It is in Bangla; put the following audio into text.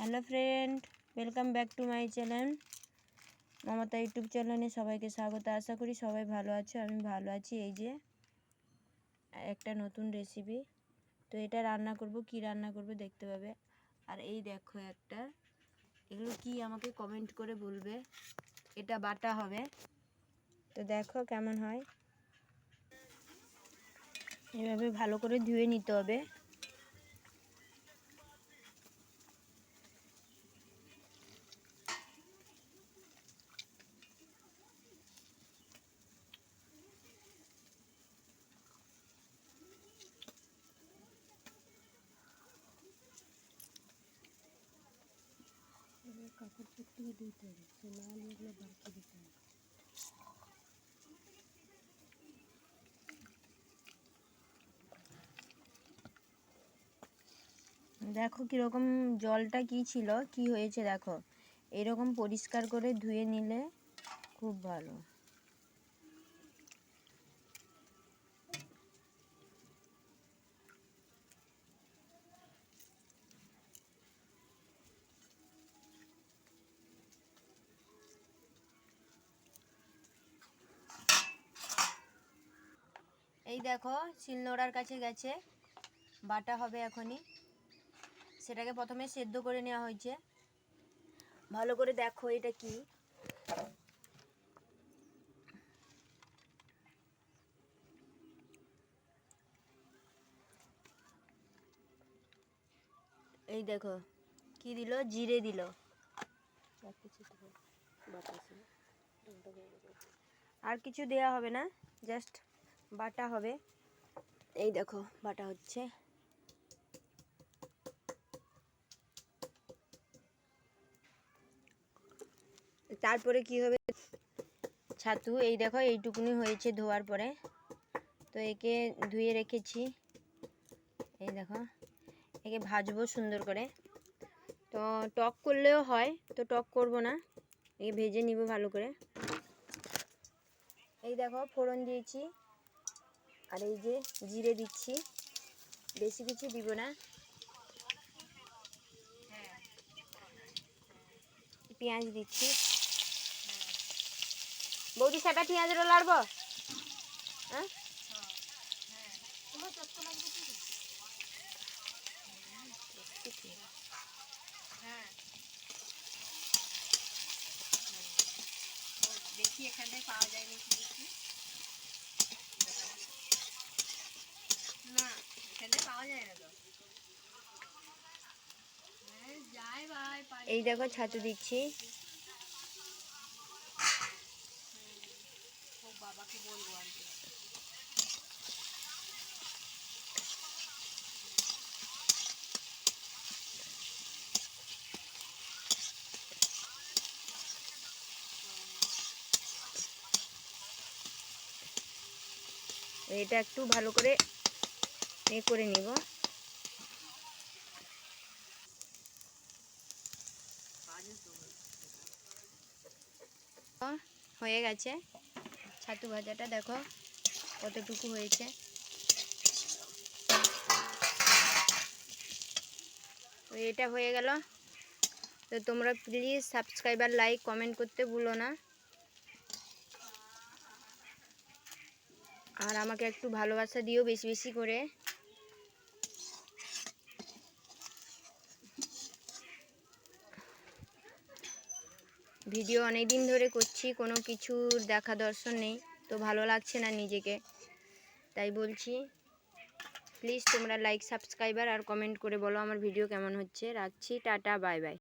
Hello friend, welcome back to my channel. Mamata YouTube চ্যানেলে সবাইকে স্বাগত। আশা করি সবাই ভালো আছো, আমি ভালো আছি। এই যে, একটা নতুন রেসিপি তো এটা রান্না করব, কি রান্না করব দেখতে পাবে। আর এই দেখো একটা, এগুলো কি আমাকে কমেন্ট করে বলবে। এটা বাটা হবে। তো দেখো কেমন হয়। এভাবে ভালো করে ধুয়ে নিতে হবে। কাপড় দিতে হবে সে না এগুলো দিতে হবে দেখো কীরকম জলটা কি ছিল, কি হয়েছে দেখো। এরকম পরিষ্কার করে ধুয়ে নিলে খুব ভালো। এই দেখো, শিলনোড়ার কাছে গেছে। বাটা হবে এখনই। সেটাকে প্রথমে সেদ্ধ করে নেওয়া হয়েছে। ভালো করে দেখো এটা কি। এই দেখো, কি দিল? জিরে দিল। আর কিছু দেয়া হবে না জাস্ট বাটা হবে। এই দেখো, বাটা হচ্ছে। তারপরে কি হবে? ছাতু, এই দেখো, এইটুকুনি হয়েছে ধোয়ার পরে। তো একে ধুয়ে রেখেছি। এই দেখো, একে ভাজবো সুন্দর করে। তো টক করলেও হয়, তো টক করব না। একে ভেজে নিব ভালো করে। এই দেখো, ফোড়ন দিয়েছি। আর এই যে জিরে দিচ্ছি। বেশি কিছু দিব না। পেঁয়াজ দিচ্ছি। বৌদি সেটা পেঁয়াজেরও লাড়বো হ্যাঁ? দেখি এখানে পাওয়া যায় নাকি দেখি না এখানে পাওয়া যায় না তো হ্যাঁ, যাই ভাই পাই এই দেখো ছাতু দিচ্ছি। এটা একটু ভালো করে এ করে নিব। হয়ে গেছে। ছাতু ভাজাটা দেখো কতটুকু হয়েছে। এটা হয়ে গেল। তো তোমরা প্লিজ সাবস্ক্রাইবার লাইক কমেন্ট করতে ভুলো না। আর আমাকে একটু ভালোবাসা দিও বেশি বেশি করে। ভিডিও অনেক দিন ধরে করছি, কোনো কিছুর দেখা দর্শন নেই, তো ভালো লাগছে না নিজেকে। তাই বলছি প্লিজ তোমরা লাইক সাবস্ক্রাইবার আর কমেন্ট করে বলো আমার ভিডিও কেমন হচ্ছে। রাখছি, টাটা বাই বাই